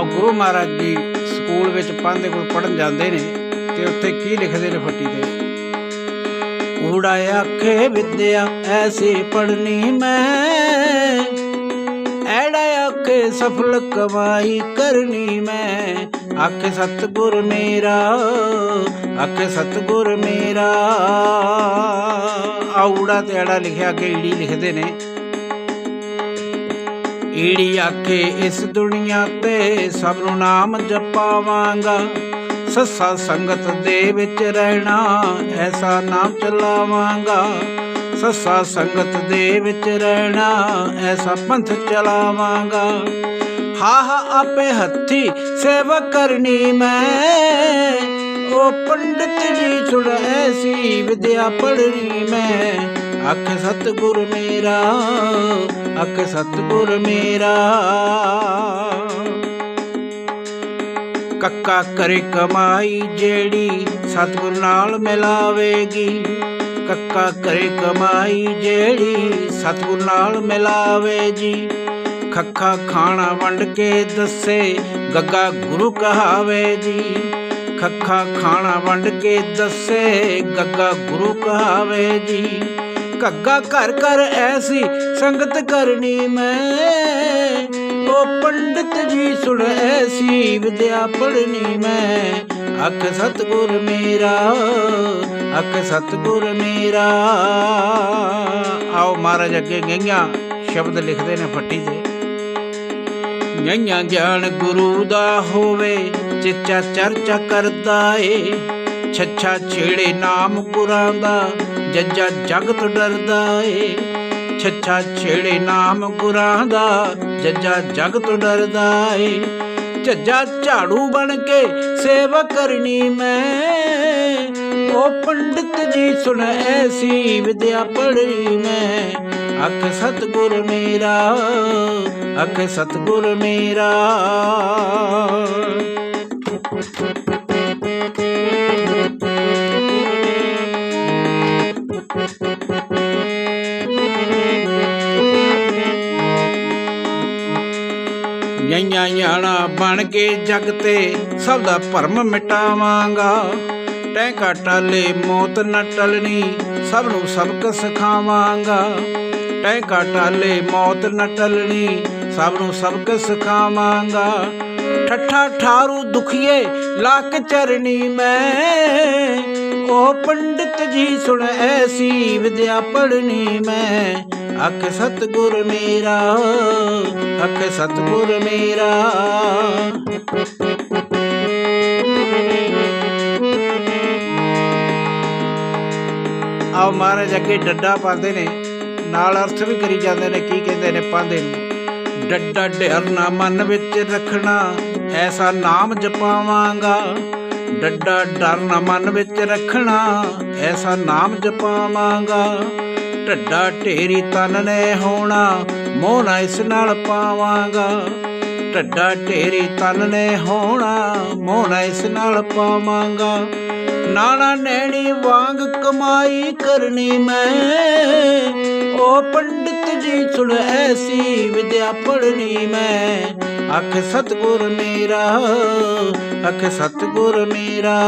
ਆ ਗੁਰੂ ਮਹਾਰਾਜ ਜੀ ਸਕੂਲ ਵਿੱਚ ਪੰਦੇ ਕੋਲ ਪੜਨ ਜਾਂਦੇ ਨੇ ਤੇ ਉੱਥੇ ਕੀ ਲਿਖਦੇ ਨੇ ਫੱਟੀ ਤੇ? ਊੜਾ ਆਖੇ, ਵਿਦਿਆ ਐਸੀ ਪੜਨੀ ਮੈਂ। ਐੜਾ ਆਖੇ, ਸਫਲ ਕਮਾਈ ਕਰਨੀ ਮੈਂ। ਆਖੇ, ਸਤਿਗੁਰ ਮੇਰਾ, ਆਖੇ, ਸਤਿਗੁਰ ਮੇਰਾ। ਆਉੜਾ ਤੇ ਐੜਾ ਲਿਖਿਆ, ਅੱਗੇ ਈੜੀ ਲਿਖਦੇ ਨੇ। ਈੜੀ ਆਖੇ, ਇਸ ਦੁਨੀਆ ਤੇ ਸਭ ਨੂੰ ਨਾਮ ਜਪਾਵਾਂਗਾ। ਸੱਸਾ ਸੰਗਤ ਦੇ ਵਿੱਚ ਰਹਿਣਾ, ਐਸਾ ਨਾਮ ਚਲਾਵਾਂਗਾ। ਸੱਸਾ ਸੰਗਤ ਦੇ ਵਿੱਚ ਰਹਿਣਾ, ਐਸਾ ਪੰਥ ਚਲਾਵਾਂਗਾ। ਹਾ ਹਾ ਆਪੇ ਹੱਥੀ ਸੇਵਾ ਕਰਨੀ ਮੈਂ। ਉਹ ਪੰਡਿਤ ਜੀ ਸੁਣ ਐਸੀ ਵਿਦਿਆ ਪੜਨੀ ਮੈਂ। ਅੱਖ ਸਤਿਗੁਰ ਮੇਰਾ ਅੱਖ ਸਤਿਗੁਰ ਮੇਰਾ। ਕੱਕਾ ਕਰੇ ਕਮਾਈ ਜਿਹੜੀ ਸਤਿਗੁਰ ਨਾਲ ਮਿਲਾਵੇਗੀ। ਕੱਕਾ ਕਰੇ ਕਮਾਈ ਜਿਹੜੀ ਸਤਿਗੁਰ ਨਾਲ ਮਿਲਾਵੇ ਜੀ ਖੱਖਾ ਖਾਣਾ ਵੰਡ ਕੇ ਦੱਸੇ, ਗੱਗਾ ਗੁਰੂ ਕਹਾਵੇ ਜੀ ਖੱਖਾ ਖਾਣਾ ਵੰਡ ਕੇ ਦੱਸੇ, ਗੱਗਾ ਗੁਰੂ ਕਹਾਵੇ ਜੀ ਕੱਗਾ ਘਰ ਘਰ ਐਸੀ ਸੰਗਤ ਕਰਨੀ ਮੈਂ। ਉਹ ਪੰਡਤ ਜੀ ਸੁਣ ਐਸੀ ਵਿਦਿਆ ਪੜਨੀ ਮੈਂ। ਅੱਖ ਸਤਿਗੁਰ ਮੇਰਾ ਅੱਖ ਸਤਿਗੁਰ ਮੇਰਾ। ਆਓ ਮਹਾਰਾਜ ਅੱਗੇ ਗਈਆਂ ਸ਼ਬਦ ਲਿਖਦੇ ਨੇ ਫੱਟੀ ਤੇ ਗਈਆਂ ਗਿਆਨ ਗੁਰੂ ਦਾ ਹੋਵੇ, ਚਿੱਚਾ ਚਰਚਾ ਕਰਦਾ ਏ। ਛੱਛਾ ਛੇੜੇ ਨਾਮ ਗੁਰਾਂ ਦਾ ਜੱਜਾ ਜਗਤ ਡਰਦਾ ਏ। ਛੱਛਾ ਛੇੜੇ ਨਾਮ ਗੁਰਾਂ ਦਾ, ਜੱਜਾ ਜਗਤ ਡਰਦਾ ਏ। ਝੱਜਾ ਝਾੜੂ ਬਣ ਕੇ ਸੇਵਾ ਕਰਨੀ ਮੈਂ। ਉਹ ਪੰਡਿਤ ਜੀ ਸੁਣ ਐਸੀ ਵਿਦਿਆ ਪੜ੍ਹਨੀ ਮੈਂ। ਅੱਖ ਸਤਿਗੁਰ ਮੇਰਾ, ਅੱਖ ਸਤਿਗੁਰ ਮੇਰਾ। ਯਈਆਂ ਯਾਣਾ ਬਣ ਕੇ ਜਗ ਤੇ ਸਭ ਦਾ ਭਰਮ ਮਿਟਾਵਾਂਗਾ। ਟੈਂਕਾ ਟਾਲੇ ਮੌਤ ਨ ਟਲਣੀ, ਸਭ ਨੂੰ ਸਬਕ ਸਿਖਾਵਾਂਗਾ। ਟੈਂਕਾ ਟਾਲੇ ਮੌਤ ਨ ਟਲਣੀ, ਸਭ ਨੂੰ ਸਬਕ ਸਿਖਾਵਾਂਗਾ। ਠੱਠਾ ਠਾਰੂ ਦੁਖੀਏ ਲੱਕ ਚਰਨੀ ਮੈਂ। ਉਹ ਪੰਡਿਤ ਜੀ ਸੁਣ ਐਸੀ ਵਿਦਿਆ ਪੜਨੀ ਮੈਂ। ਅੱਖ ਸਤਿਗੁਰ ਮੇਰਾ ਅੱਖ ਸਤਿਗੁਰ ਮੇਰਾ। ਆਓ ਮਹਾਰਾਜ ਅੱਗੇ ਡੱਡਾ ਪਾਉਂਦੇ ਨੇ, ਨਾਲ ਅਰਥ ਵੀ ਕਰੀ ਜਾਂਦੇ ਨੇ, ਕੀ ਕਹਿੰਦੇ ਨੇ ਪਾਉਂਦੇ ਨੇ। ਡੱਡਾ ਢੇਰਨਾ ਮਨ ਵਿੱਚ ਰੱਖਣਾ, ਐਸਾ ਨਾਮ ਜਪਾਵਾਂਗਾ। ਡੱਡਾ ਡਰਨਾ, ਮਨ ਵਿੱਚ ਰੱਖਣਾ, ਐਸਾ ਨਾਮ ਜਪਾਵਾਂਗਾ। ਢੱਡਾ ਢੇਰੀ ਤਨ ਨੇ ਹੋਣਾ ਮੋਹ ਨਾ ਇਸ ਨਾਲ ਪਾਵਾਂਗਾ। ਢੱਡਾ ਢੇਰੀ ਤਨ ਨੇ ਹੋਣਾ ਮੋਹ ਨਾ ਇਸ ਨਾਲ ਪਾਵਾਂਗਾ। ਨਾਣਾ ਨੈਣੀ ਵਾਂਗ ਕਮਾਈ ਕਰਨੀ ਮੈਂ ਉਹ ਪੰਡਿਤ ਜੀ ਸੁਣ ਐਸੀ ਵਿਦਿਆ ਪੜਨੀ ਮੈਂ। ਅੱਖ ਸਤਿਗੁਰ ਮੇਰਾ ਅੱਖ ਸਤਿਗੁਰ ਮੇਰਾ।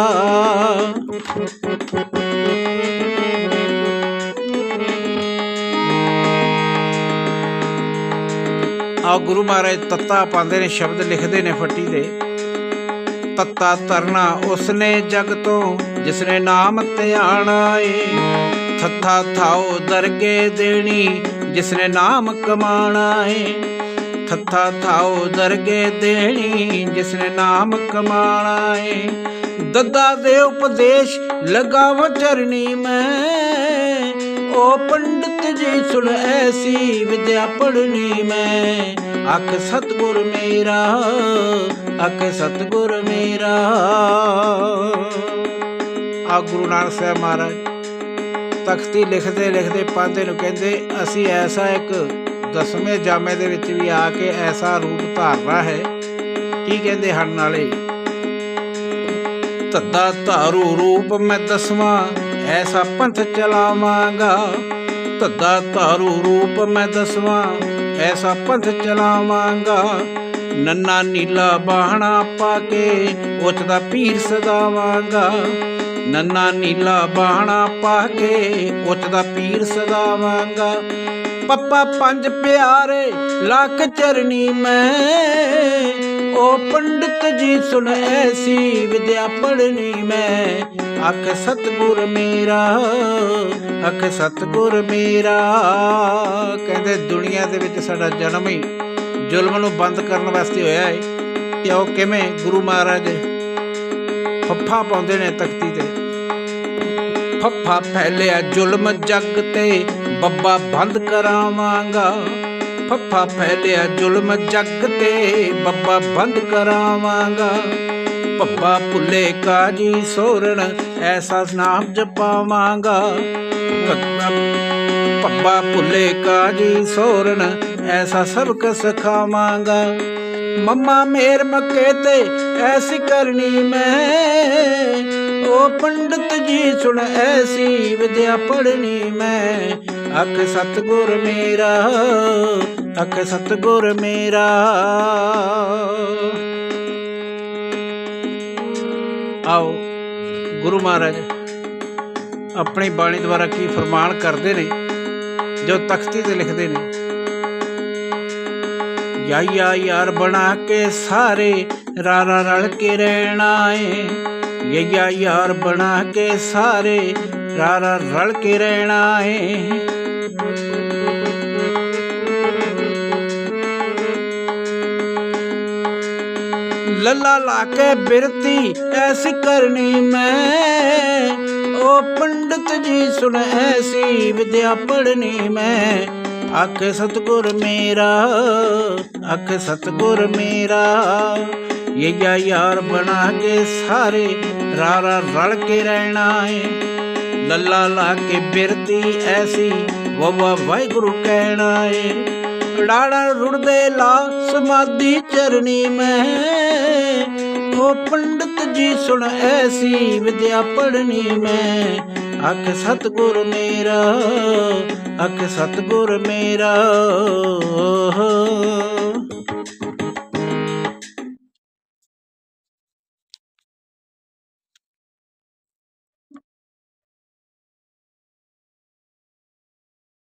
ਆ ਗੁਰੂ ਮਹਾਰਾਜ ਤੱਤਾ ਪਾਉਂਦੇ ਨੇ, ਸ਼ਬਦ ਲਿਖਦੇ ਨੇ ਫੱਟੀ ਦੇ। ਤੱਤਾ ਤਰਨਾ ਉਸਨੇ ਜਗ ਤੋਂ, ਜਿਸਨੇ ਨਾਮ ਧਿਆਣਾ ਏ। ਥੱਥਾ ਥਾਓ ਦਰਗੇ ਦੇਣੀ, ਜਿਸਨੇ ਨਾਮ ਕਮਾਣਾ ਏ। ਥੱਥਾ ਥਾਓ ਦਰਗੇ ਦੇਣੀ, ਜਿਸਨੇ ਨਾਮ ਕਮਾਣਾ ਏ। ਦੱਦਾ ਦੇ ਉਪਦੇਸ਼ ਲਗਾਵ ਚਰਨੀ ਮੈਂ। ਪੰਡਤ ਜੀ ਸੁਣ ਐਸੀ ਵਿਦਿਆ ਪੜਨੀ ਮੈਂ। ਅੱਖ ਸਤਿਗੁਰ ਮੇਰਾ, ਅੱਖ ਸਤਿਗੁਰ ਮੇਰਾ। ਆ ਗੁਰੂ ਨਾਨਕ ਸਾਹਿਬ ਮਹਾਰਾਜ ਤਖਤੀ ਲਿਖਦੇ ਲਿਖਦੇ ਪਾਂਦੇ ਨੂੰ ਕਹਿੰਦੇ, ਅਸੀਂ ਐਸਾ ਇੱਕ ਦਸਵੇਂ ਜਾਮੇ ਦੇ ਵਿੱਚ ਵੀ ਆ ਕੇ ਐਸਾ ਰੂਪ ਧਾਰਨਾ ਹੈ। ਕੀ ਕਹਿੰਦੇ ਹਨ ਨਾਲੇ? ਤੱਦਾ ਧਾਰੂ ਰੂਪ ਮੈਂ ਦਸਵਾਂ। ਐਸਾ ਪੰਥ ਚਲਾਵਾਂਗਾ ਤੱਦਾ ਧਾਰੂ ਰੂਪ ਮੈਂ ਦਸਵਾਂ। ਐਸਾ ਪੰਥ ਚਲਾਵਾਂਗਾ, ਨੰਨਾ ਨੀਲਾ ਬਾਹਣਾ ਪਾ ਕੇ ਉੱਚ ਦਾ ਪੀਰ ਸਦਾਵਾਂਗਾ ਨੰਨਾ ਨੀਲਾ ਬਾਹਣਾ ਪਾ ਕੇ ਉੱਚ ਦਾ ਪੀਰ ਸਦਾਵਾਂਗਾ ਪੱਪਾ ਪੰਜ ਪਿਆਰੇ, ਲੱਖ ਚਰਨੀ ਮੈਂ। ਉਹ ਪੰਡਿਤ ਜੀ ਸੁਣ ਐਸੀ ਵਿਦਿਆ ਪੜਨੀ ਮੈਂ। ਅੱਖ ਸਤਗੁਰ ਮੇਰਾ ਅੱਖ ਸਤਗੁਰ ਮੇਰਾ। ਕਹਿੰਦੇ ਦੁਨੀਆ ਦੇ ਵਿੱਚ ਸਾਡਾ ਜਨਮ ਹੀ ਜ਼ੁਲਮ ਨੂੰ ਬੰਦ ਕਰਨ ਵਾਸਤੇ ਹੋਇਆ ਹੈ ਤੇ ਉਹ ਕਿਵੇਂ ਗੁਰੂ ਮਹਾਰਾਜ ਫੱਫਾ ਪਾਉਂਦੇ ਨੇ ਤਖਤੀ ਤੇ? ਫੱਫਾ ਫੈਲਿਆ ਜ਼ੁਲਮ ਜੱਗ ਤੇ, ਬੱਬਾ ਬੰਦ ਕਰਾਵਾਂਗਾ। ਫੱਫਾ ਫੈਲਿਆ ਜ਼ੁਲਮ ਜੱਗ ਤੇ, ਬੱਬਾ ਬੰਦ ਕਰਾਵਾਂਗਾ। ਪੱਪਾ ਭੁੱਲੇ ਕਾਜੀ ਸੋਰਣ, ਐਸਾ ਨਾਮ ਜਪਾਵਾਂਗਾ। ਪੱਪਾ ਭੁੱਲੇ ਕਾਜੀ ਸੋਰਣ, ਐਸਾ ਸਬਕ ਸਿਖਾਵਾਂਗਾ। ਮੰਮਾ ਮੇਰ ਮੱਕੇ ਤੇ ਐਸੀ ਕਰਨੀ ਮੈਂ। ਉਹ ਪੰਡਤ ਜੀ ਸੁਣ ਐਸੀ ਵਿਦਿਆ ਪੜਨੀ ਮੈਂ। ਅੱਖ ਸਤਗੁਰ ਮੇਰਾ ਅੱਖ ਸਤਗੁਰ ਮੇਰਾ। ਆਓ, ਗੁਰੂ ਮਹਾਰਾਜ, ਆਪਣੀ ਬਾਣੀ ਦੁਆਰਾ ਕੀ ਫਰਮਾਨ ਕਰਦੇ ਨੇ, ਜੋ ਤਖਤੀ ਤੇ ਲਿਖਦੇ ਨੇ। ਯਾ ਯਾ ਯਾਰ ਬਣਾ ਕੇ ਸਾਰੇ ਰਾਰਾ ਰਲ ਕੇ ਰਹਿਣਾ ਏ। ਯਾ ਯਾ ਯਾਰ ਬਣਾ ਕੇ ਸਾਰੇ ਰਾਰਾ ਰਲ ਕੇ ਰਹਿਣਾ ਏ। ਲੱਲਾ ਲਾ ਕੇ ਬਿਰਤੀ ਐਸੀ ਕਰਨੀ ਮੈਂ। ਉਹ ਪੰਡਤ ਜੀ ਸੁਣ ਐਸੀ ਵਿਦਿਆ ਪੜਨੀ ਮੈਂ। ਅੱਖ ਸਤਗੁਰ ਮੇਰਾ ਅੱਖ ਸਤਗੁਰ ਮੇਰਾ। ਇਹ ਜਾ ਯਾਰ ਬਣਾ ਕੇ ਸਾਰੇ ਰਾਰਾ ਰਲ ਕੇ ਰਹਿਣਾ ਏ। ਲੱਲਾ ਲਾ ਕੇ ਬਿਰਤੀ ਐਸੀ ਵਵਾ ਵਾਹਿਗੁਰੂ ਕਹਿਣਾ ਏ। ਡਾੜਾ ਰੁੜਦੇ ਲਾ ਸਮਾਧੀ ਚਰਨੀ ਮੈਂ। ਉਹ ਪੰਡਤ ਜੀ ਸੁਣ ਐਸੀ ਵਿਦਿਆ ਪੜਨੀ ਮੈਂ। ਅੱਖ ਸਤਗੁਰ ਮੇਰਾ ਅੱਖ ਸਤਗੁਰ ਮੇਰਾ।